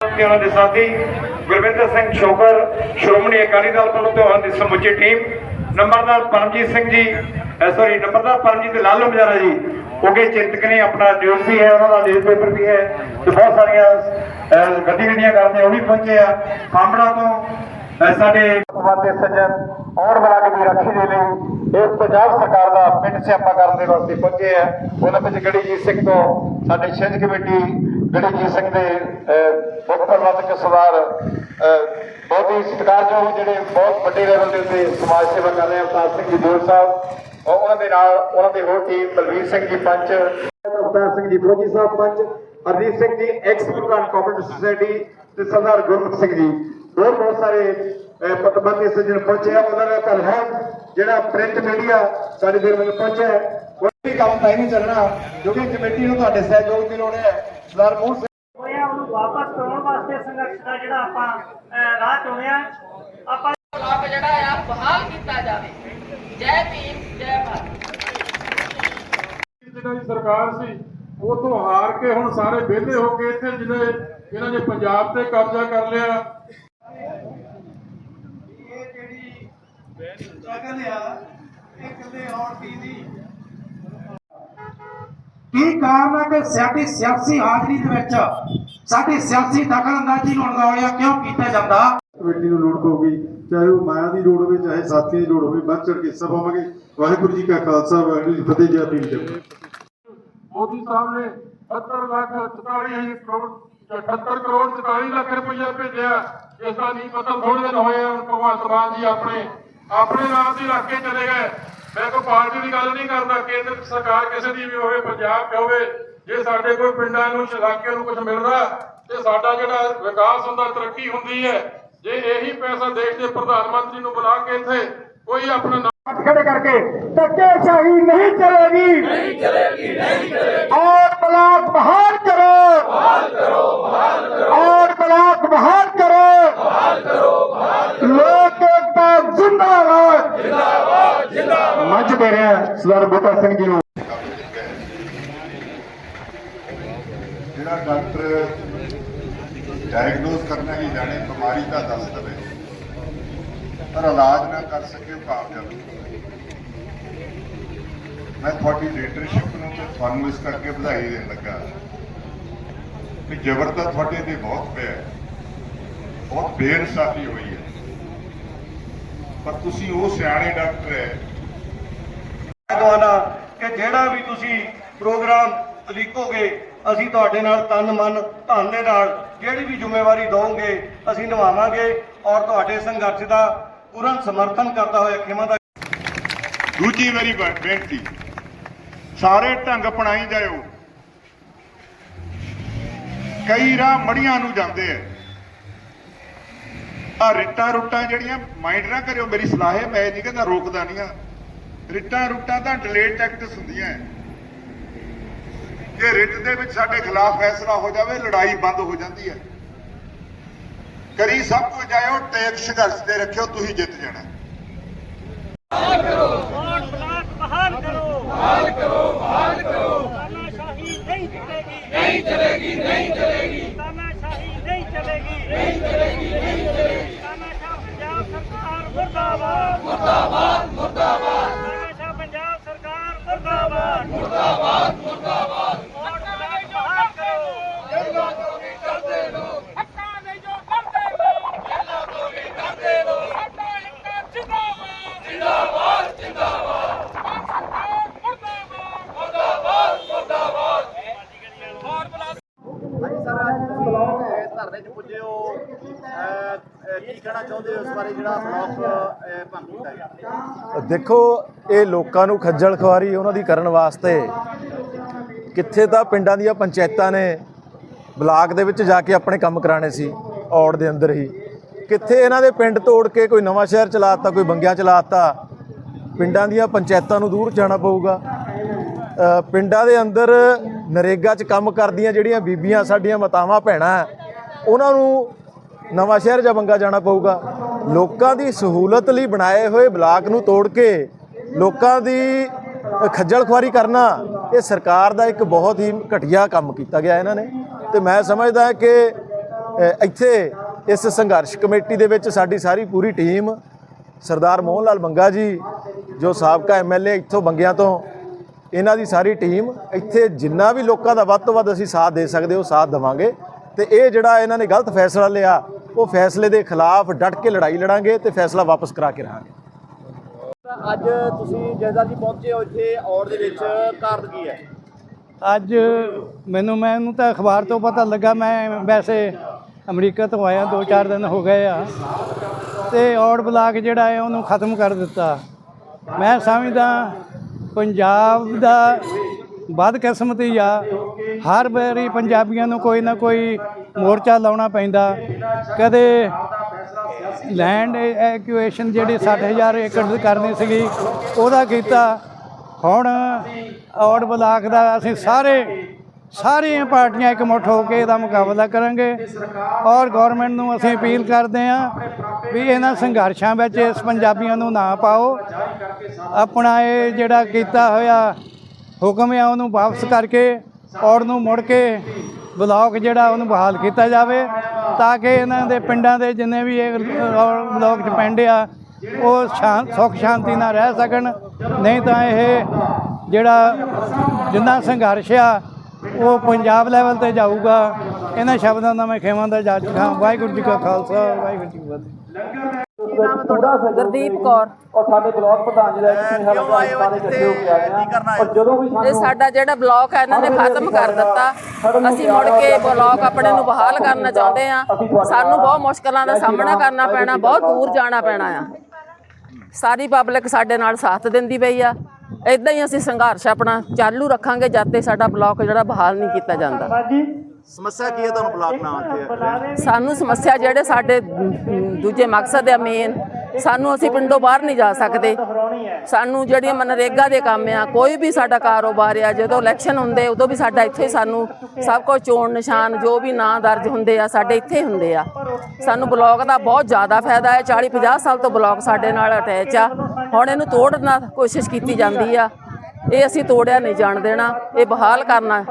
ਤੇ ਉਹਨਾਂ ਦੇ ਸਾਥੀ ਗੁਰਵਿੰਦਰ ਸਿੰਘ ਸ਼ੋਕਰ, ਸ਼੍ਰੋਮਣੀ ਅਕਾਲੀ ਦਲ ਵੱਲੋਂ ਤੇ ਉਹਨਾਂ ਦੀ ਸਮੁੱਚੀ ਟੀਮ, ਨੰਬਰਦਾਰ ਪਰਮਜੀਤ ਸਿੰਘ ਜੀ ਸੌਰੀ ਨੰਬਰਦਾਰ ਪਰਮਜੀਤ ਲਾਲੂ ਮਜਾਰਾ ਜੀ ਉਹਗੇ ਚਿੰਤਕ ਨੇ, ਆਪਣਾ ਨਿਊਜ਼ ਵੀ ਹੈ, ਉਹਨਾਂ ਦਾ ਨਿਊਜ਼ ਪੇਪਰ ਵੀ ਹੈ, ਤੇ ਬਹੁਤ ਸਾਰੀਆਂ ਗਤੀਵਿਧੀਆਂ ਕਰਦੇ ਉਹ ਵੀ ਪਹੁੰਚੇ ਆ। ਖਾਂਬੜਾ ਤੋਂ ਸਾਡੇ ਵਾਦੇ ਸੱਜਣ ਔਰ ਬਲਾਕ ਦੀ ਰਾਖੀ ਦੇ ਲਈ ਇਸ ਪੰਜਾਬ ਸਰਕਾਰ ਦਾ ਪਿੰਡ ਸਿਆਪਾ ਕਰਨ ਦੇ ਵਾਸਤੇ ਪਹੁੰਚੇ ਆ। ਉਹਨਾਂ ਵਿੱਚ ਗੜੀਜੀਤ ਸਿੰਘ ਤੋਂ ਸਾਡੇ ਛਿੰਝ ਕਮੇਟੀ ਗੜੀਜੀਤ ਸਿੰਘ ਦੇ ਅਹ, ਮੁੱਖ ਸਰਦਾਰ ਬਹੁਤ ਹੀ ਸਤਿਕਾਰਯੋਗ ਜਿਹੜੇ ਬਹੁਤ ਵੱਡੇ ਲੈਵਲ ਦੇ ਉੱਤੇ ਸਮਾਜ ਸੇਵਾ ਕਰ ਰਹੇ ਅਵਤਾਰ ਸਿੰਘ ਜੀ ਦਿਓਲ ਸਾਹਿਬ ਔਰ ਉਹਨਾਂ ਦੇ ਨਾਲ ਉਹਨਾਂ ਦੀ ਹੋਰ ਟੀਮ ਬਲਵੀਰ ਸਿੰਘ ਜੀ ਪੰਚ ਅਵਤਾਰ ਸਿੰਘ ਜੀ ਫਰੋਜੀ ਸਾਹਿਬ ਪੰਚ Hardeep Singh ji X ਗੁਰਗਾਨ cooperative society ਤੇ ਸਰਦਾਰ ਗੁਰਮੁਖ ਸਿੰਘ ਜੀ। ਹੋਰ ਬਹੁਤ ਸਾਰੇ ਅਹ, ਪਤਵੰਤੇ ਸੱਜਣ ਪਹੁੰਚੇ ਆ ਉਹਨਾਂ ਦਾ ਘਰ ਹੈ ਜਿਹੜਾ ਪ੍ਰਿੰਟ ਮੀਡੀਆ ਸਾਡੇ ਦੇਰ ਵੱਲ ਪਹੁੰਚਿਆ ਕੋਈ ਵੀ ਕੰਮ ਤਾਂ ਹੀ ਨਹੀਂ ਚੱਲਣਾ ਕਿਉਂਕਿ ਕਮੇਟੀ ਨੂੰ ਤੁਹਾਡੇ ਸਹਿਯੋਗ ਦੀ ਲੋੜ ਹੈ ਸਰਦਾਰ ਮੋਹਨ ਸਿੰਘ। ਹੋਇਆ ਉਹਨੂੰ ਵਾਪਸ ਕਰਾਉਣ ਵਾਸਤੇ ਸੰਘਰਸ਼ ਦਾ ਜਿਹੜਾ ਆਪਾਂ ਰਾਹ ਚੁਣਿਆ। ਆਪਾਂ ਬਲਾਕ ਜਿਹੜਾ ਆ ਬਹਾਲ ਕੀਤਾ ਜਾਵੇ। ਜੈ ਭੀਮ ਜੈ ਭਾਰਤ। ਜਿਹੜਾ ਦੀ ਸਰਕਾਰ ਸੀ ਉਹ ਤੋਂ ਹਾਰ ਕੇ ਹੁਣ ਸਾਰੇ ਵਿਹਲੇ ਹੋ ਕੇ ਇੱਥੇ ਜਿਹੜੇ ਇਹਨਾਂ ਨੇ ਪੰਜਾਬ ਤੇ ਕਬਜ਼ਾ ਕਰ ਲਿਆ। ਕੀ ਕਾਰਨ ਹੈ ਕਿ ਸਾਡੀ ਸਿਆਸੀ ਹਾਜ਼ਰੀ ਦੇ ਵਿੱਚ ਸਾਡੀ ਸਿਆਸੀ ਦਖਲਅੰਦਾਜ਼ੀ ਨੂੰ ਅਣਗੌਲਿਆ ਕਿਉਂ ਕੀਤਾ ਜਾਂਦਾ? ਕਮੇਟੀ ਨੂੰ ਲੋੜ ਪਊਗੀ ਚਾਹੇ ਉਹ ਮਾਇਆ ਦੀ ਲੋੜ ਹੋਵੇ ਚਾਹੇ ਸਾਥੀਆਂ ਦੀ ਲੋੜ ਹੋਵੇ ਵੱਧ ਚੜ ਕੇ ਹਿੱਸਾ ਪਾਵਾਂਗੇ ਵਾਹਿਗੁਰੂ ਜੀ ਕਾ ਖਾਲਸਾ ਵਾਹਿਗੁਰੂ ਜੀ ਫਤਿਹ ਜੈ ਭੀਮ ਜੈ ਮੋਦੀ ਸਾਹਿਬ ਨੇ 70 ਲੱਖ 44 ਕਰੋੜ 78 ਕਰੋੜ 44 ਲੱਖ ਰੁਪਇਆ ਭੇਜਿਆ। ਇਸ ਦਾ ਨਹੀਂ ਪਤਾ ਥੋੜੇ ਦਿਨ ਹੋਏ ਆ, ਹੁਣ ਭਗਵੰਤ ਮਾਨ ਜੀ ਆਪਣੇ ਆਪਣੇ ਨਾਮ ਦੀ ਰੱਖ ਕੇ ਚਲੇ ਗਏ। ਮੈਂ ਕੋਈ ਪਾਰਟੀ ਦੀ ਗੱਲ ਨਹੀਂ ਕਰਦਾ ਕੇਂਦਰ ਸਰਕਾਰ ਕਿਸੇ ਦੀ ਵੀ ਹੋਵੇ ਪੰਜਾਬ ਦੀ ਹੋਵੇ ਜੇ ਸਾਡੇ ਕੋਈ ਪਿੰਡਾਂ ਨੂੰ ਇਲਾਕਿਆਂ ਨੂੰ ਕੁਝ ਮਿਲਦਾ ਤੇ ਸਾਡਾ ਜਿਹੜਾ ਵਿਕਾਸ ਹੁੰਦਾ ਤਰੱਕੀ ਹੁੰਦੀ ਹੈ। ਜੇ ਇਹੀ ਪੈਸਾ ਦੇਸ਼ ਦੇ ਪ੍ਰਧਾਨ ਮੰਤਰੀ ਨੂੰ ਬੁਲਾ ਕੇ ਇੱਥੇ ਕੋਈ ਆਪਣਾ ਨਾਮ ਖੜੇ ਕਰਕੇ ਧੱਕੇਸ਼ਾਹੀ ਨਹੀਂ ਚਲੇਗੀ। ਨਹੀਂ ਚਲੇਗੀ ਨਹੀਂ ਚਲੇਗੀ। ਔਰ ਬਲਾਕ ਬਹਾਲ ਕਰੋ। ਬਹਾਲ ਕਰੋ ਬਹਾਲ ਕਰੋ। ਔਰ ਬਲਾਕ ਬਹਾਲ ਕਰੋ। ਬਹਾਲ ਕਰੋ ਬਹਾਲ ਕਰੋ ਲੋਕ ਏਕਤਾ ਜਿੰਦਾਬਾਦ ਜਿੰਦਾਬਾਦ ਜਿੰਦਾਬਾਦ ਮੰਚ ਦੇ ਰਿਹਾ ਸਰਦਾਰ ਬੂਟਾ ਸਿੰਘ ਜੀ ਨੂੰ। ਜਿਹੜਾ ਡਾਕਟਰ ਡਾਇਗਨੋਸ ਕਰਨਾ ਹੀ ਜਾਣੇ, ਬਿਮਾਰੀ ਦਾ ਦੱਸ ਦਵੇ। ਪਰ ਇਲਾਜ ਨਾ ਕਰ ਸਕੇ ਉਹ ਮੈਂ ਤੁਹਾਡੀ ਲੀਡਰਸ਼ਿਪ ਨੂੰ ਤੇ ਤੁਹਾਨੂੰ ਇਸ ਕਰਕੇ ਵਧਾਈ ਦੇਣ ਲੱਗਾ ਕਿ ਜ਼ਬਰ ਤਾਂ ਤੁਹਾਡੇ ਤੇ ਬਹੁਤ ਪਿਆ ਬਹੁਤ ਬੇਇਨਸਾਫੀ ਹੋਈ ਹੈ। ਪਰ ਤੁਸੀਂ ਉਹ ਸਿਆਣੇ ਡਾਕਟਰ ਹੈ ਦਵਾਨਾ ਕਿ ਜਿਹੜਾ ਵੀ ਤੁਸੀਂ ਪ੍ਰੋਗਰਾਮ ਉਲੀਕੋਗੇ, ਅਸੀਂ ਤੁਹਾਡੇ ਨਾਲ ਤਨ ਮਨ ਧਨ ਦੇ ਨਾਲ ਜਿਹੜੀ ਵੀ ਜ਼ਿੰਮੇਵਾਰੀ ਦਵੋਗੇ, ਅਸੀਂ ਨਿਭਾਵਾਂਗੇ ਔਰ ਤੁਹਾਡੇ ਸੰਘਰਸ਼ ਦਾ ਪੂਰਨ ਸਮਰਥਨ ਕਰਦਾ ਹੋਇਆ ਖਿਮਾ ਦਾ ਦੂਜੀ ਵਾਰੀ ਬੇਨਤੀ, ਸਾਰੇ ਢੰਗ ਅਪਣਾਈ ਜਾਇਓ ਕਈ ਰਾਹ ਮੜੀਆਂ ਨੂੰ ਜਾਂਦੇ ਆ। ਆ ਰਿੱਟਾਂ ਰੁੱਟਾਂ ਜਿਹੜੀਆਂ ਮਾਈਂਡ ਨਾ ਕਰਿਓ, ਮੇਰੀ ਸਲਾਹ ਹੈ ਮੈਂ ਨਹੀਂ ਕਹਿੰਦਾ ਰੋਕਦਾ ਨਹੀਂ ਆ। ਰਿੱਟਾਂ ਰੁੱਟਾਂ ਤਾਂ ਡਿਲੇਟ ਟੈਕਟਸ ਹੁੰਦੀਆਂ ਹੈ ਜੇ ਰਿੱਟ ਦੇ ਵਿੱਚ ਸਾਡੇ ਖਿਲਾਫ ਫੈਸਲਾ ਹੋ ਜਾਵੇ ਲੜਾਈ ਬੰਦ ਹੋ ਜਾਂਦੀ ਹੈ ਕਰੀ ਸਭ ਕੁਝ ਜਾਇਓ ਟੇਕ ਸੰਘਰਸ਼ ਤੇ ਰੱਖਿਓ ਤੁਸੀਂ ਜਿੱਤ ਜਾਣਾ। ਔਰ ਬਲਾਕ ਬਹਾਲ ਕਰੋ। ਬਹਾਲ ਕਰੋ ਬਹਾਲ ਕਰੋ। ਨਹੀਂ ਚਲੇਗੀ ਨਹੀਂ ਚਲੇਗੀ ਨਹੀਂ ਚਲੇਗੀ ਤਾਨਾਸ਼ਾਹੀ ਨਹੀਂ ਚਲੇਗੀ ਨਹੀਂ ਚਲੇਗੀ ਨਹੀਂ ਚਲੇਗੀ ਤਾਨਾਸ਼ਾਹ ਪੰਜਾਬ ਸਰਕਾਰ ਮੁਰਦਾਬਾਦ ਮੁਰਦਾਬਾਦ ਮੁਰਦਾਬਾਦ ਤਾਨਾਸ਼ਾਹ ਪੰਜਾਬ ਸਰਕਾਰ ਮੁਰਦਾਬਾਦ ਮੁਰਦਾਬਾਦ ਮੁਰਦਾਬਾਦ ਔਰ ਬਲਾਕ ਬਹਾਲ ਕਰੋ ਜੇਲਾਂ ਤੋਂ ਵੀ ਡਰਦੇ ਲੋਕ ਹੱਕਾਂ ਦੇ ਜੋ ਡਰਦੇ ਲੋਕ ਜੇਲਾਂ ਤੋਂ ਵੀ ਡਰਦੇ ਲੋਕ ਸਾਡਾ ਹੱਕਾ ਜਿੰਦਾਬਾਦ ਜਿੰਦਾਬਾਦ ਜਿੰਦਾਬਾਦ ਸਰਕਾਰ ਮੁਰਦਾਬਾਦ ਮੁਰਦਾਬਾਦ ਮੁਰਦਾਬਾਦ ਔਰ ਬਲਾਕ ਹਾਂਜੀ ਸਰ ਅੱਜ ਤੁਸੀਂ ਇਹ ਧਰਨੇ 'ਚ ਪੁੱਜੇ ਹੋ ਅਹ, ਅਹ, ਕੀ ਕਹਿਣਾ ਚਾਹੁੰਦੇ ਹੋ ਇਸ ਬਾਰੇ ਜਿਹੜਾ ਬਲਾਕ ਭੰਗ ਕੀਤਾ ਗਿਆ ਦੇਖੋ, ਇਹ ਲੋਕਾਂ ਨੂੰ ਖੱਜਲ ਖੁਆਰੀ ਉਹਨਾਂ ਦੀ ਕਰਨ ਵਾਸਤੇ ਕਿੱਥੇ ਤਾਂ ਪਿੰਡਾਂ ਦੀਆਂ ਪੰਚਾਇਤਾਂ ਨੇ ਬਲਾਕ ਦੇ ਵਿੱਚ ਜਾ ਕੇ ਆਪਣੇ ਕੰਮ ਕਰਾਣੇ ਸੀ, ਔੜ ਦੇ ਅੰਦਰ ਹੀ। ਕਿੱਥੇ ਇਹਨਾਂ ਦੇ ਪਿੰਡ ਤੋੜ ਕੇ ਕੋਈ ਨਵਾਂ ਸ਼ਹਿਰ ਚਲਾਤਾ, ਕੋਈ ਬੰਗਿਆ ਚਲਾਤਾ, ਪਿੰਡਾਂ ਦੀਆਂ ਪੰਚਾਇਤਾਂ ਨੂੰ ਦੂਰ ਜਾਣਾ ਪਊਗਾ। ਪਿੰਡਾਂ ਦੇ ਅੰਦਰ ਨਰੇਗਾ 'ਚ ਕੰਮ ਕਰਦੀਆਂ ਜਿਹੜੀਆਂ ਬੀਬੀਆਂ, ਸਾਡੀਆਂ ਮਾਤਾਵਾਂ, ਭੈਣਾਂ, ਉਹਨਾਂ ਨੂੰ ਨਵਾਂ ਸ਼ਹਿਰ ਜਾਂ ਬੰਗਾ ਜਾਣਾ ਪਊਗਾ। ਲੋਕਾਂ ਦੀ ਸਹੂਲਤ ਲਈ ਬਣਾਏ ਹੋਏ ਬਲਾਕ ਨੂੰ ਤੋੜ ਕੇ ਲੋਕਾਂ ਦੀ ਖੱਜਲ ਖੁਆਰੀ ਕਰਨਾ, ਇਹ ਸਰਕਾਰ ਦਾ ਇੱਕ ਬਹੁਤ ਹੀ ਘਟੀਆ ਕੰਮ ਕੀਤਾ ਗਿਆ ਇਹਨਾਂ ਨੇ। ਤੇ ਮੈਂ ਸਮਝਦਾ ਕਿ ਇੱਥੇ ਇਸ ਸੰਘਰਸ਼ ਕਮੇਟੀ ਦੇ ਵਿੱਚ ਸਾਡੀ ਸਾਰੀ ਪੂਰੀ ਟੀਮ, ਸਰਦਾਰ ਮੋਹਨ ਲਾਲ ਬੰਗਾ ਜੀ, ਜੋ ਸਾਬਕਾ ਐਮਐਲਏ ਇੱਥੋਂ ਬੰਗਿਆਂ ਤੋਂ, ਇਹਨਾਂ ਦੀ ਸਾਰੀ ਟੀਮ, ਇੱਥੇ ਜਿੰਨਾ ਵੀ ਲੋਕਾਂ ਦਾ ਵੱਧ ਤੋਂ ਵੱਧ ਅਸੀਂ ਸਾਥ ਦੇ ਸਕਦੇ ਉਹ ਸਾਥ ਦੇਵਾਂਗੇ। ਤੇ ਇਹ ਜਿਹੜਾ ਇਹਨਾਂ ਨੇ ਗਲਤ ਫੈਸਲਾ ਲਿਆ ਉਹ ਫੈਸਲੇ ਦੇ ਖਿਲਾਫ ਡਟ ਕੇ ਲੜਾਈ ਲੜਾਂਗੇ ਤੇ ਫੈਸਲਾ ਵਾਪਸ ਕਰਾ ਕੇ ਰਹਾਂਗੇ। ਅੱਜ ਤੁਸੀਂ ਜੈਦਾ ਜੀ ਪਹੁੰਚੇ ਹੋ ਇੱਥੇ ਔੜ ਦੇ ਵਿੱਚ ਕਾਰਨ ਕੀ ਹੈ? ਅੱਜ ਮੈਨੂੰ ਮੈਨੂੰ ਤਾਂ ਅਖਬਾਰ ਤੋਂ ਪਤਾ ਲੱਗਾ ਮੈਂ ਵੈਸੇ ਅਮਰੀਕਾ ਤੋਂ ਆਇਆ 2-4 ਦਿਨ ਹੋ ਗਏ ਆ। ਤੇ ਔੜ ਬਲਾਕ ਜਿਹੜਾ ਹੈ ਉਹਨੂੰ ਖਤਮ ਕਰ ਦਿੱਤਾ। ਮੈਂ ਸਮਝਦਾ ਪੰਜਾਬ ਦਾ ਬਦਕਿਸਮਤੀ ਆ। ਹਰ ਵਾਰੀ ਪੰਜਾਬੀਆਂ ਨੂੰ ਕੋਈ ਨਾ ਕੋਈ ਮੋਰਚਾ ਲਾਉਣਾ ਪੈਂਦਾ। ਕਦੇ ਲੈਂਡ ਐਕੂਏਸ਼ਨ ਜਿਹੜੀ 60000 ਏਕੜ ਦੀ ਕਰਨੀ ਸੀਗੀ, ਉਹਦਾ ਕੀਤਾ। ਹੁਣ ਔੜ ਬਲਾਕ ਦਾ ਅਸੀਂ ਸਾਰੇ, ਸਾਰੀਆਂ ਪਾਰਟੀਆਂ ਇੱਕ ਮੁੱਠ ਹੋ ਕੇ ਇਹਦਾ ਮੁਕਾਬਲਾ ਕਰਾਂਗੇ। ਔਰ ਗਵਰਨਮੈਂਟ ਨੂੰ ਅਸੀਂ ਅਪੀਲ ਕਰਦੇ ਹਾਂ ਵੀ ਇਹਨਾਂ ਸੰਘਰਸ਼ਾਂ ਵਿੱਚ ਇਸ ਪੰਜਾਬੀਆਂ ਨੂੰ ਨਾ ਪਾਓ। ਆਪਣਾ ਇਹ ਜਿਹੜਾ ਕੀਤਾ ਹੋਇਆ ਹੁਕਮ ਆ, ਉਹਨੂੰ ਵਾਪਸ ਕਰਕੇ ਔਰ ਨੂੰ ਮੁੜ ਕੇ ਬਲਾਕ ਜਿਹੜਾ ਉਹਨੂੰ ਬਹਾਲ ਕੀਤਾ ਜਾਵੇ ਤਾਂ ਕਿ ਇਹਨਾਂ ਦੇ ਪਿੰਡਾਂ ਦੇ ਜਿੰਨੇ ਵੀ ਇਹ ਔੜ ਬਲਾਕ ਚ ਪਿੰਡ ਆ, ਉਹ ਸ਼ਾਂ, ਸੁੱਖ ਸ਼ਾਂਤੀ ਨਾਲ ਰਹਿ ਸਕਣ। ਨਹੀਂ ਤਾਂ ਇਹ ਜਿਹੜਾ ਜਿੰਨਾ ਸੰਘਰਸ਼ ਆ, ਉਹ ਪੰਜਾਬ ਲੈਵਲ ਤੇ ਜਾਊਗਾ। ਇਹਨਾਂ ਸ਼ਬਦਾਂ ਦਾ ਮੈਂ ਖੇਵਾਂ ਦਾ ਜੱਜ ਹਾਂ ਵਾਹਿਗੁਰੂ ਜੀ ਕਾ ਖਾਲਸਾ, ਵਾਹਿਗੁਰੂ ਜੀ ਕੀ ਫਤਿਹ। ਗੁਰਦੀਪ ਕੌਰ। ਔਰ ਸਾਡੇ ਬਲਾਕ ਪ੍ਰਧਾਨ ਜੀ ਦਾ ਕਿਉਂ ਆਏ ਹੋ ਜਿੱਥੇ ਕੀ ਕਰਨਾ ਹੈ? ਜਦੋਂ ਵੀ ਇਹ ਸਾਡਾ ਜਿਹੜਾ ਬਲਾਕ ਹੈ ਇਹਨਾਂ ਨੇ ਖਤਮ ਕਰ ਦਿੱਤਾ। ਅਸੀਂ ਮੁੜ ਕੇ ਬਲਾਕ ਆਪਣੇ ਨੂੰ ਬਹਾਲ ਕਰਨਾ ਚਾਹੁੰਦੇ ਆ। ਸਾਨੂੰ ਬਹੁਤ ਮੁਸ਼ਕਲਾਂ ਦਾ ਸਾਹਮਣਾ ਕਰਨਾ ਪੈਣਾ ਬਹੁਤ ਦੂਰ ਜਾਣਾ ਪੈਣਾ ਆ। ਸਾਰੀ ਪਬਲਿਕ ਸਾਡੇ ਨਾਲ ਸਾਥ ਦਿੰਦੀ ਪਈ ਆ। ਇਦਾਂ ਹੀ ਅਸੀਂ ਸੰਘਰਸ਼ ਆਪਣਾ ਚਾਲੂ ਰੱਖਾਂਗੇ ਜਦ ਤੱਕ ਸਾਡਾ ਬਲਾਕ ਜਿਹੜਾ ਬਹਾਲ ਨਹੀਂ ਕੀਤਾ ਜਾਂਦਾ। ਸਮੱਸਿਆ ਕੀ ਹੈ ਤੁਹਾਨੂੰ ਬਲਾਕ ਨਾਲ ਇੱਥੇ ਸਾਨੂੰ ਸਮੱਸਿਆ ਜਿਹੜੇ ਸਾਡੇ ਦੂਜੇ ਮਕਸਦ ਆ ਮੇਨ ਸਾਨੂੰ ਅਸੀਂ ਪਿੰਡੋਂ ਬਾਹਰ ਨਹੀਂ ਜਾ ਸਕਦੇ। ਸਾਨੂੰ ਜਿਹੜੀਆਂ ਮਨਰੇਗਾ ਦੇ ਕੰਮ ਆ, ਕੋਈ ਵੀ ਸਾਡਾ ਕਾਰੋਬਾਰ ਆ, ਜਦੋਂ ਇਲੈਕਸ਼ਨ ਹੁੰਦੇ, ਉਦੋਂ ਵੀ ਸਾਡਾ ਇੱਥੇ ਹੀ ਸਾਨੂੰ ਸਭ ਕੁਝ ਚੋਣ ਨਿਸ਼ਾਨ, ਜੋ ਵੀ ਨਾਂ ਦਰਜ ਹੁੰਦੇ ਆ, ਸਾਡੇ ਇੱਥੇ ਹੁੰਦੇ ਆ। ਸਾਨੂੰ ਬਲਾਕ ਦਾ ਬਹੁਤ ਜ਼ਿਆਦਾ ਫਾਇਦਾ ਹੈ 40 50 ਸਾਲ ਤੋਂ ਬਲਾਕ ਸਾਡੇ ਨਾਲ ਅਟੈਚ ਆ। ਹੁਣ ਇਹਨੂੰ ਤੋੜਨ ਦੀ ਕੋਸ਼ਿਸ਼ ਕੀਤੀ ਜਾਂਦੀ ਆ। ਇਹ ਅਸੀਂ ਤੋੜਿਆ ਨਹੀਂ ਜਾਣ ਦੇਣਾ। ਇਹ ਬਹਾਲ ਕਰਨਾ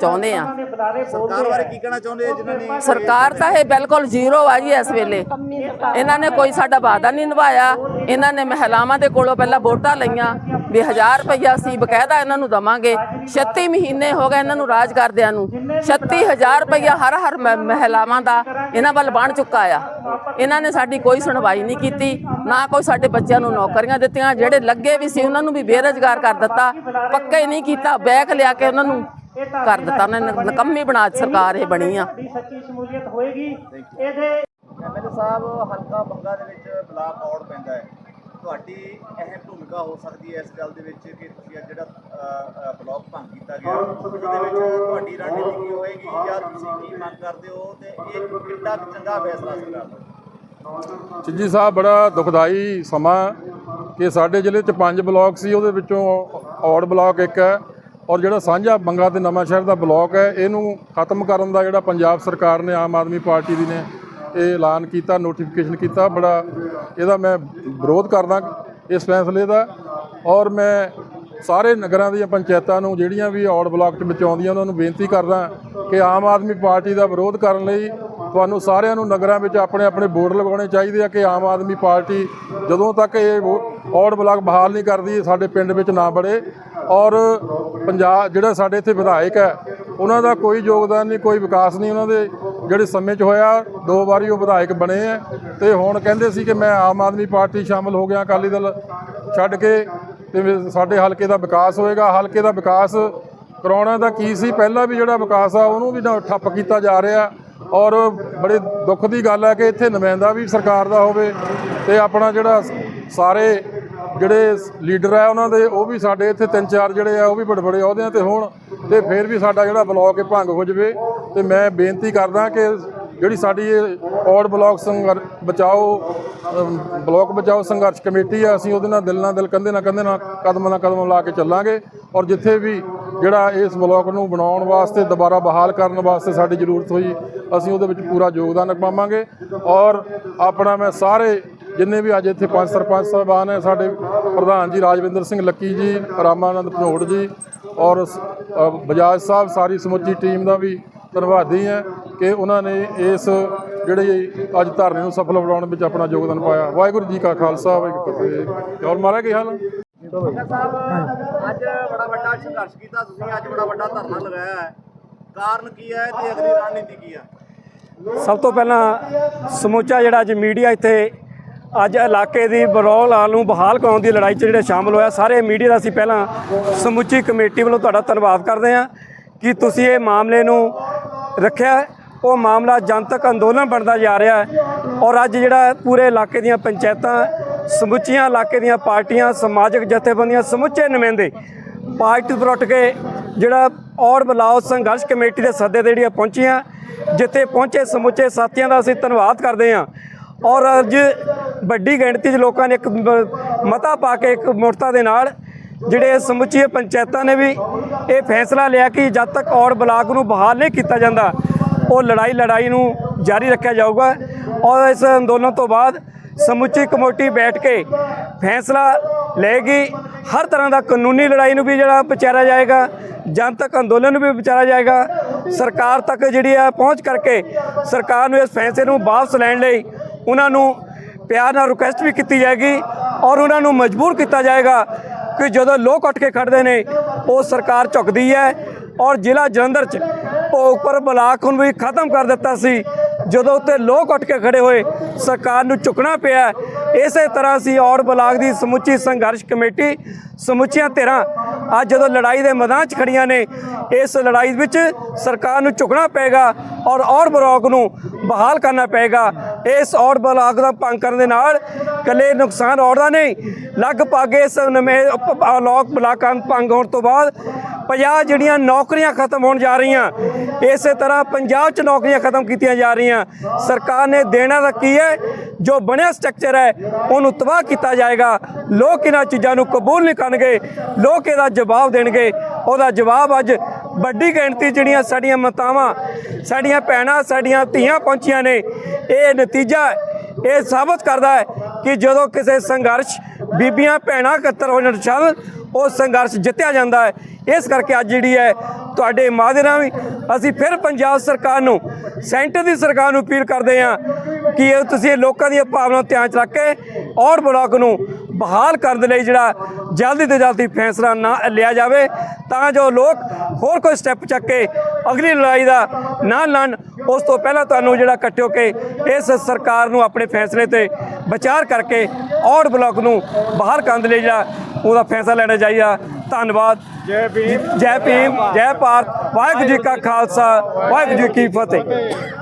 ਚਾਹੁੰਦੇ ਆ। ਸਰਕਾਰ ਬਾਰੇ ਕੀ ਕਹਿਣਾ ਚਾਹੁੰਦੇ ਆ ਜਿਨ੍ਹਾਂ ਨੇ ਸਰਕਾਰ ਤਾਂ ਇਹ ਬਿਲਕੁਲ ਜ਼ੀਰੋ ਆ ਜੀ ਇਸ ਵੇਲੇ। ਇਹਨਾਂ ਨੇ ਕੋਈ ਸਾਡਾ ਵਾਅਦਾ ਨਹੀਂ ਨਿਭਾਇਆ। ਇਹਨਾਂ ਨੇ ਮਹਿਲਾਵਾਂ ਦੇ ਕੋਲੋਂ ਪਹਿਲਾਂ ਵੋਟਾਂ ਲਈਆਂ। ਵੀ 1000 ਰੁਪਈਆ ਅਸੀਂ ਬਕਾਇਦਾ ਇਹਨਾਂ ਨੂੰ ਦਵਾਂਗੇ। 36 ਮਹੀਨੇ ਹੋ ਗਏ ਇਹਨਾਂ ਨੂੰ ਰਾਜ ਕਰਦਿਆਂ ਨੂੰ। 36000 ਰੁਪਈਆ ਹਰ ਹਰ ਮਹਿਲਾਵਾਂ ਦਾ ਇਹਨਾਂ ਵੱਲ ਬਣ ਚੁੱਕਾ ਆ। ਇਹਨਾਂ ਨੇ ਸਾਡੀ ਕੋਈ ਸੁਣਵਾਈ ਨਹੀਂ ਕੀਤੀ ਨਾ ਕੋਈ ਸਾਡੇ ਬੱਚਿਆਂ ਨੂੰ ਨੌਕਰੀਆਂ ਦਿੱਤੀਆਂ ਜਿਹੜੇ ਲੱਗੇ ਵੀ ਸੀ ਉਹਨਾਂ ਨੂੰ ਵੀ ਬੇਰੁਜ਼ਗਾਰ ਕਰ ਦਿੱਤਾ ਪੱਕਾ ਹੀ ਨਹੀਂ ਕੀਤਾ ਬੈਕ ਲਿਆ ਕੇ ਉਹਨਾਂ ਨੂੰ ਕਰ ਦਿੱਤਾ ਉਹਨਾਂ ਨੇ ਨਕੰਮੀ ਬਣਾ ਸਰਕਾਰ ਇਹ ਬਣੀ ਆ। ਸੱਚੀ ਸ਼ਮੂਲੀਅਤ ਹੋਏਗੀ ਇਹਦੇ ਐਮਐਲਏ ਸਾਹਿਬ ਹਲਕਾ ਬੰਗਾ ਦੇ ਵਿੱਚ ਬਲਾਕ ਔੜ ਪੈਂਦਾ ਹੈ। ਤੁਹਾਡੀ ਅਹਿਮ ਭੂਮਿਕਾ ਹੋ ਸਕਦੀ ਹੈ ਇਸ ਗੱਲ ਦੇ ਵਿੱਚ ਕਿ ਤੁਸੀਂ ਅੱਜ ਜਿਹੜਾ ਬਲਾਕ ਭੰਗ ਕੀਤਾ ਗਿਆ ਉਹਦੇ ਵਿੱਚ ਤੁਹਾਡੀ ਰਣਨੀਤੀ ਕੀ ਹੋਏਗੀ ਜਾਂ ਤੁਸੀਂ ਕੀ ਮੰਗ ਕਰਦੇ ਹੋ ਤੇ ਇਹ ਕਿੰਨਾ ਕੁ ਚੰਗਾ ਫੈਸਲਾ ਸਰਕਾਰ ਚਿੱਜੀ ਸਾਹਿਬ ਬੜਾ ਦੁਖਦਾਈ ਸਮਾਂ ਕਿ ਸਾਡੇ ਜ਼ਿਲ੍ਹੇ 'ਚ ਪੰਜ ਬਲਾਕ ਸੀ ਉਹਦੇ ਵਿੱਚੋਂ ਔੜ ਬਲਾਕ ਇੱਕ ਹੈ ਔਰ ਜਿਹੜਾ ਸਾਂਝਾ ਬੰਗਾ ਤੇ ਨਵਾਂ ਸ਼ਹਿਰ ਦਾ ਬਲਾਕ ਹੈ ਇਹਨੂੰ ਖਤਮ ਕਰਨ ਦਾ ਜਿਹੜਾ ਪੰਜਾਬ ਸਰਕਾਰ ਨੇ ਆਮ ਆਦਮੀ ਪਾਰਟੀ ਦੀ ਨੇ ਇਹ ਐਲਾਨ ਕੀਤਾ ਨੋਟੀਫਿਕੇਸ਼ਨ ਕੀਤਾ। ਬੜਾ ਇਹਦਾ ਮੈਂ ਵਿਰੋਧ ਕਰਦਾ ਇਸ ਫੈਸਲੇ ਦਾ। ਔਰ ਮੈਂ ਸਾਰੇ ਨਗਰਾਂ ਦੀਆਂ ਪੰਚਾਇਤਾਂ ਨੂੰ, ਜਿਹੜੀਆਂ ਵੀ ਔੜ ਬਲਾਕ 'ਚ ਵਿੱਚ ਆਉਂਦੀਆਂ ਉਹਨਾਂ ਨੂੰ ਬੇਨਤੀ ਕਰਦਾ ਕਿ ਆਮ ਆਦਮੀ ਪਾਰਟੀ ਦਾ ਵਿਰੋਧ ਕਰਨ ਲਈ ਤੁਹਾਨੂੰ ਸਾਰਿਆਂ ਨੂੰ ਨਗਰਾਂ ਵਿੱਚ ਆਪਣੇ ਆਪਣੇ ਬੋਰਡ ਲਗਾਉਣੇ ਚਾਹੀਦੇ ਆ ਕਿ ਆਮ ਆਦਮੀ ਪਾਰਟੀ ਜਦੋਂ ਤੱਕ ਇਹ ਵੋ- ਔੜ ਬਲਾਕ ਬਹਾਲ ਨਹੀਂ ਕਰਦੀ, ਸਾਡੇ ਪਿੰਡ ਵਿੱਚ ਨਾ ਬੜੇ ਔਰ ਪੰਜਾਬ ਜਿਹੜਾ ਸਾਡੇ ਇੱਥੇ ਵਿਧਾਇਕ ਹੈ, ਉਹਨਾਂ ਦਾ ਕੋਈ ਯੋਗਦਾਨ ਨਹੀਂ, ਕੋਈ ਵਿਕਾਸ ਨਹੀਂ ਉਹਨਾਂ ਦੇ। ਜਿਹੜੇ ਸਮੇਂ 'ਚ ਹੋਇਆ, ਦੋ ਵਾਰੀ ਉਹ ਵਿਧਾਇਕ ਬਣੇ ਆ ਤੇ ਹੁਣ ਕਹਿੰਦੇ ਸੀ ਕਿ ਮੈਂ ਆਮ ਆਦਮੀ ਪਾਰਟੀ ਸ਼ਾਮਲ ਹੋ ਗਿਆ, ਅਕਾਲੀ ਦਲ ਛੱਡ ਕੇ ਤੇ ਸਾਡੇ ਹਲਕੇ ਦਾ ਵਿਕਾਸ ਹੋਏਗਾ। ਹਲਕੇ ਦਾ ਵਿਕਾਸ ਕਰਾਉਣਾ ਦਾ ਕੀ ਸੀ? ਪਹਿਲਾਂ ਵੀ ਜਿਹੜਾ ਵਿਕਾਸ ਆ, ਉਹਨੂੰ ਵੀ ਠੱਪ ਕੀਤਾ ਜਾ ਰਿਹਾ। ਔਰ ਬੜੇ ਦੁੱਖ ਦੀ ਗੱਲ ਹੈ ਕਿ ਇੱਥੇ ਨੁਮਾਇੰਦਾ ਵੀ ਸਰਕਾਰ ਦਾ ਹੋਵੇ ਤੇ ਆਪਣਾ ਜਿਹੜਾ ਸਾਰੇ ਜਿਹੜੇ ਲੀਡਰ ਆ ਉਹਨਾਂ ਦੇ, ਉਹ ਵੀ ਸਾਡੇ ਇੱਥੇ ਤਿੰਨ ਚਾਰ ਜਿਹੜੇ ਆ, ਉਹ ਵੀ ਬੜੇ ਬੜੇ ਅਹੁਦਿਆਂ ਤੇ ਹੋਣ ਤੇ ਫਿਰ ਵੀ ਸਾਡਾ ਜਿਹੜਾ ਬਲਾਕ ਇਹ ਭੰਗ ਹੋ ਜਵੇ। ਤੇ ਮੈਂ ਬੇਨਤੀ ਕਰਦਾ ਕਿ ਜਿਹੜੀ ਸਾਡੀ ਇਹ ਔੜ ਬਲਾਕ ਸੰਘਰ ਬਚਾਓ ਅਮ, ਬਲਾਕ ਬਚਾਓ ਸੰਘਰਸ਼ ਕਮੇਟੀ ਆ ਅਸੀਂ ਉਹਦੇ ਨਾਲ ਦਿਲ ਨਾਲ ਦਿਲ ਕੰਧੇ ਨਾਲ ਕੰਧੇ ਨਾਲ ਕਦਮ ਨਾਲ ਕਦਮ ਲਾ ਕੇ ਚੱਲਾਂਗੇ ਔਰ ਜਿੱਥੇ ਵੀ ਜਿਹੜਾ ਇਸ ਬਲਾਕ ਨੂੰ ਬਣਾਉਣ ਵਾਸਤੇ ਦੁਬਾਰਾ ਬਹਾਲ ਕਰਨ ਵਾਸਤੇ ਸਾਡੀ ਜ਼ਰੂਰਤ ਹੋਈ ਅਸੀਂ ਉਹਦੇ ਵਿੱਚ ਪੂਰਾ ਯੋਗਦਾਨ ਪਾਵਾਂਗੇ ਔਰ ਆਪਣਾ ਮੈਂ ਸਾਰੇ ਜਿੰਨੇ ਵੀ ਅੱਜ ਇੱਥੇ ਪੰਜ ਸਰਪੰਚ ਸਾਹਿਬਾਨ ਹੈ ਸਾਡੇ ਪ੍ਰਧਾਨ ਜੀ ਰਾਜਵਿੰਦਰ ਸਿੰਘ ਲੱਕੀ ਜੀ ਰਾਮਾਨੰਦ ਭਨੋੜ ਜੀ ਔਰ ਬਜਾਜ ਸਾਹਿਬ ਸਾਰੀ ਸਮੁੱਚੀ ਟੀਮ ਦਾ ਵੀ ਧੰਨਵਾਦੀ ਹਾਂ ਕਿ ਉਹਨਾਂ ਨੇ ਇਸ ਜਿਹੜੇ ਅੱਜ ਧਰਨੇ ਨੂੰ ਸਫਲ ਬਣਾਉਣ ਵਿੱਚ ਆਪਣਾ ਯੋਗਦਾਨ ਪਾਇਆ। ਵਾਹਿਗੁਰੂ ਜੀ ਕਾ ਖਾਲਸਾ ਵਾਹਿਗੁਰੂ ਜੀ ਕੀ ਫਤਿਹ। ਹੋਰ ਮਾਰਾ ਕੀ ਹਾਲ? ਸਾਹਿਬ ਅੱਜ ਬੜਾ ਵੱਡਾ ਸੰਘਰਸ਼ ਕੀਤਾ ਤੁਸੀਂ ਅੱਜ ਬੜਾ ਵੱਡਾ ਧਰਨਾ ਲਗਾਇਆ ਹੈ। ਕਾਰਨ ਕੀ ਹੈ ਤੇ ਅਗਲੀ ਰਣਨੀਤੀ ਕੀ ਹੈ? ਸਭ ਤੋਂ ਪਹਿਲਾਂ ਸਮੁੱਚਾ ਜਿਹੜਾ ਅੱਜ ਮੀਡੀਆ ਇੱਥੇ ਅੱਜ ਇਲਾਕੇ ਦੀ ਬਰੌਲ ਹਾਲ ਨੂੰ ਬਹਾਲ ਕਰਾਉਣ ਦੀ ਲੜਾਈ 'ਚ ਜਿਹੜੇ ਸ਼ਾਮਲ ਹੋਇਆ ਸਾਰੇ ਮੀਡੀਆ ਦਾ ਅਸੀਂ ਪਹਿਲਾਂ ਸਮੁੱਚੀ ਕਮੇਟੀ ਵੱਲੋਂ ਤੁਹਾਡਾ ਧੰਨਵਾਦ ਕਰਦੇ ਹਾਂ ਕਿ ਤੁਸੀਂ ਇਹ ਮਾਮਲੇ ਨੂੰ ਰੱਖਿਆ ਉਹ ਮਾਮਲਾ ਜਨਤਕ ਅੰਦੋਲਨ ਬਣਦਾ ਜਾ ਰਿਹਾ ਹੈ ਔਰ ਅੱਜ ਜਿਹੜਾ ਪੂਰੇ ਇਲਾਕੇ ਦੀਆਂ ਪੰਚਾਇਤਾਂ, ਸਮੁੱਚੀਆਂ ਇਲਾਕੇ ਦੀਆਂ ਪਾਰਟੀਆਂ, ਸਮਾਜਿਕ ਜਥੇਬੰਦੀਆਂ, ਸਮੁੱਚੇ ਨੁਮਾਇੰਦੇ ਪਾਰਟੀ ਤੋਂ ਉੱਠ ਕੇ ਜਿਹੜਾ ਔਰ ਬਲਾਓ ਸੰਘਰਸ਼ ਕਮੇਟੀ ਦੇ ਸੱਦੇ ਤੇ ਜਿਹੜੀਆਂ ਪਹੁੰਚੀਆਂ, ਜਿੱਥੇ ਪਹੁੰਚੇ ਸਮੁੱਚੇ ਸਾਥੀਆਂ ਦਾ ਅਸੀਂ ਧੰਨਵਾਦ ਕਰਦੇ ਹਾਂ। ਔਰ ਅੱਜ ਵੱਡੀ ਗਿਣਤੀ 'ਚ ਲੋਕਾਂ ਨੇ ਇੱਕ ਮਤਾ ਪਾ ਕੇ ਇੱਕ ਮੁਰਤਾ ਦੇ ਨਾਲ ਜਿਹੜੇ ਸਮੁੱਚੀਆਂ ਪੰਚਾਇਤਾਂ ਨੇ ਵੀ ਇਹ ਫੈਸਲਾ ਲਿਆ ਕਿ ਜਦ ਤੱਕ ਔਰ ਬਲਾਕ ਨੂੰ ਬਹਾਲ ਨਹੀਂ ਕੀਤਾ ਜਾਂਦਾ, ਉਹ ਲੜਾਈ ਲੜਾਈ ਨੂੰ ਜਾਰੀ ਰੱਖਿਆ ਜਾਊਗਾ। ਔਰ ਇਸ ਅੰਦੋਲਨ ਤੋਂ ਬਾਅਦ ਸਮੁੱਚੀ ਕਮੇਟੀ ਬੈਠ ਕੇ ਫੈਸਲਾ ਲਏਗੀ। ਹਰ ਤਰ੍ਹਾਂ ਦਾ ਕਾਨੂੰਨੀ ਲੜਾਈ ਨੂੰ ਵੀ ਜਿਹੜਾ ਵਿਚਾਰਿਆ ਜਾਏਗਾ, ਜਨਤਕ ਅੰਦੋਲਨ ਨੂੰ ਵੀ ਵਿਚਾਰਿਆ ਜਾਏਗਾ। ਸਰਕਾਰ ਤੱਕ ਜਿਹੜੀ ਆ ਪਹੁੰਚ ਕਰਕੇ ਸਰਕਾਰ ਨੂੰ ਇਸ ਫੈਸਲੇ ਨੂੰ ਵਾਪਸ ਲੈਣ ਲਈ ਉਹਨਾਂ ਨੂੰ ਪਿਆਰ ਨਾਲ ਰਿਕੁਐਸਟ ਵੀ ਕੀਤੀ ਜਾਏਗੀ ਔਰ ਉਹਨਾਂ ਨੂੰ ਮਜਬੂਰ ਕੀਤਾ ਜਾਏਗਾ ਕਿ ਜਦੋਂ ਲੋਕ ਉੱਠ ਕੇ ਖੜਦੇ ਨੇ, ਉਹ ਸਰਕਾਰ ਝੁਕਦੀ ਹੈ ਔਰ ਜ਼ਿਲ੍ਹਾ ਜਲੰਧਰ 'ਚ ਭੋਗਪੁਰ ਬਲਾਕ ਨੂੰ ਵੀ ਖਤਮ ਕਰ ਦਿੱਤਾ ਸੀ। ਜਦੋਂ ਉੱਤੇ ਲੋਕ ਉੱਠ ਕੇ ਖੜੇ ਹੋਏ, ਸਰਕਾਰ ਨੂੰ ਝੁਕਣਾ ਪਿਆ। ਇਸੇ ਤਰ੍ਹਾਂ ਸੀ ਔਰ ਬਲਾਕ ਦੀ ਸਮੁੱਚੀ ਸੰਘਰਸ਼ ਕਮੇਟੀ, ਸਮੁੱਚੀਆਂ ਧਿਰਾਂ ਅੱਜ ਜਦੋਂ ਲੜਾਈ ਦੇ ਮੈਦਾਨ 'ਚ ਖੜੀਆਂ ਨੇ, ਇਸ ਲੜਾਈ ਵਿੱਚ ਸਰਕਾਰ ਨੂੰ ਝੁਕਣਾ ਪਏਗਾ ਔਰ ਔਰ ਬਲਾਕ ਨੂੰ ਬਹਾਲ ਕਰਨਾ ਪਏਗਾ। ਇਸ ਔਰ ਬਲਾਕ ਦਾ ਭੰਗ ਕਰਨ ਦੇ ਨਾਲ ਕੱਲੇ ਨੁਕਸਾਨ ਔਰ ਦਾ ਨਹੀਂ, ਲਗਭਗ ਇਸ ਨਵੇਂ ਲੋਕ ਬਲਾਕਾਂ ਭੰਗ ਹੋਣ ਤੋਂ ਬਾਅਦ 50 ਜਿਹੜੀਆਂ ਨੌਕਰੀਆਂ ਖਤਮ ਹੋਣ ਜਾ ਰਹੀਆਂ, ਇਸੇ ਤਰ੍ਹਾਂ ਪੰਜਾਬ 'ਚ ਨੌਕਰੀਆਂ ਖਤਮ ਕੀਤੀਆਂ ਜਾ ਰਹੀਆਂ। ਸਰਕਾਰ ਨੇ ਦੇਣਾ ਤਾਂ ਕੀ ਹੈ? ਜੋ ਬਣਿਆ ਸਟਰਕਚਰ ਹੈ, ਉਹਨੂੰ ਤਬਾਹ ਕੀਤਾ ਜਾਏਗਾ। ਲੋਕ ਇਹਨਾਂ ਚੀਜ਼ਾਂ ਨੂੰ ਕਬੂਲ ਨਹੀਂ ਕਰਨਗੇ, ਲੋਕ ਇਹਦਾ ਜਵਾਬ ਦੇਣਗੇ। ਉਹਦਾ ਜਵਾਬ ਅੱਜ ਵੱਡੀ ਗਿਣਤੀ ਜਿਹੜੀਆਂ ਸਾਡੀਆਂ ਮਾਤਾਵਾਂ, ਸਾਡੀਆਂ ਭੈਣਾਂ, ਸਾਡੀਆਂ ਧੀਆਂ ਪਹੁੰਚੀਆਂ ਨੇ, ਇਹ ਨਤੀਜਾ ਇਹ ਸਾਬਤ ਕਰਦਾ ਹੈ ਕਿ ਜਦੋਂ ਕਿਸੇ ਸੰਘਰਸ਼ ਬੀਬੀਆਂ ਭੈਣਾਂ ਇਕੱਤਰ ਹੋ ਜਾਣ ਚੱਲ ਉਹ ਸੰਘਰਸ਼ ਜਿੱਤਿਆ ਜਾਂਦਾ ਹੈ। ਇਸ ਕਰਕੇ ਅੱਜ ਜਿਹੜੀ ਹੈ ਤੁਹਾਡੇ ਮਾਧਿਅਮ ਵੀ ਅਸੀਂ ਫਿਰ ਪੰਜਾਬ ਸਰਕਾਰ ਨੂੰ, ਸੈਂਟਰ ਦੀ ਸਰਕਾਰ ਨੂੰ ਅਪੀਲ ਕਰਦੇ ਹਾਂ ਕਿ ਇਹ ਤੁਸੀਂ ਲੋਕਾਂ ਦੀਆਂ ਭਾਵਨਾਵਾਂ ਧਿਆਨ 'ਚ ਰੱਖ ਕੇ ਔਰ ਬਲਾਕ ਨੂੰ ਬਹਾਲ ਕਰਨ ਦੇ ਲਈ ਜਿਹੜਾ ਜਲਦੀ ਤੋਂ ਜਲਦੀ ਫੈਸਲਾ ਨਾ ਲਿਆ ਜਾਵੇ ਤਾਂ ਜੋ ਲੋਕ ਹੋਰ ਕੋਈ ਸਟੈਪ ਚੱਕ ਕੇ ਅਗਲੀ ਲੜਾਈ ਦਾ ਨਾ ਲੜਨ। ਉਸ ਤੋਂ ਪਹਿਲਾਂ ਤੁਹਾਨੂੰ ਜਿਹੜਾ ਹੋ ਕੇ ਇਸ ਸਰਕਾਰ ਨੂੰ ਆਪਣੇ ਫੈਸਲੇ ਤੇ ਵਿਚਾਰ ਕਰਕੇ ਔਰ ਬਲਾਕ ਨੂੰ ਬਾਹਰ ਕਰਨ ਦੇ ਲਈ ਜਿਹੜਾ ਉਹਦਾ ਫੈਸਲਾ ਲੈਣਾ ਚਾਹੀਦਾ। ਧੰਨਵਾਦ। ਜੈ ਭੀਮ। ਜੈ ਭੀਮ। ਜੈ ਭਾਰਤ। ਵਾਹਿਗੁਰੂ ਜੀ ਕਾ ਖਾਲਸਾ। ਵਾਹਿਗੁਰੂ ਜੀ ਕੀ ਫਤਿਹ।